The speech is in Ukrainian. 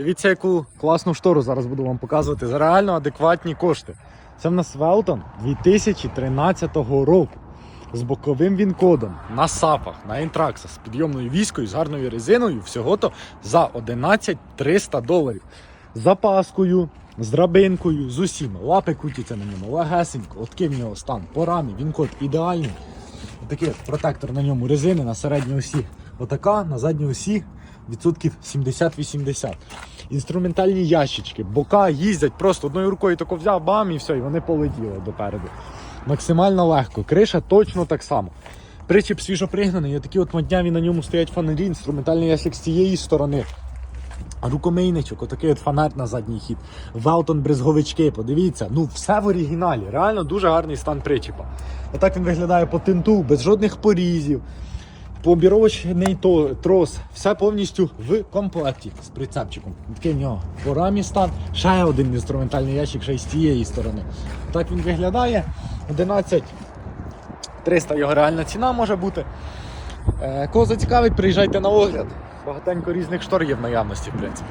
Дивіться, яку класну штору зараз буду вам показувати за реально адекватні кошти. Це в нас Велтон 2013 року. З боковим він-кодом на сапах, на інтраксах, з підйомною війською, з гарною резиною, всього-то за 11 300 доларів. З запаскою, з драбинкою, з усім. Лапи крутяться на ньому, легесенько, от в нього стан, по рамі, він-код ідеальний. Такий протектор на ньому резини на середній осі. Отака на задній осі відсотків 70-80. Інструментальні ящички, бока їздять, просто одною рукою тако взяв, бам, і все, і вони полетіли допереду. Максимально легко. Криша точно так само. Причіп свіжопригнаний, є такі от модняві на ньому стоять фонарі, інструментальний ящик з цієї сторони. Рукомийничок, отакий от фонарь на задній хід. Велтон брезговички, подивіться, ну все в оригіналі. Реально дуже гарний стан причіпа. Отак він виглядає по тинту, без жодних порізів. Побіровочний трос, все повністю в комплекті з прицепчиком. Такий в нього по рамі стан. Ще один інструментальний ящик, ще й з цієї сторони. Так він виглядає. 11 300 його реальна ціна може бути. Е, Кого зацікавить, приїжджайте на огляд. Багатенько різних штор є в наявності, в принципі.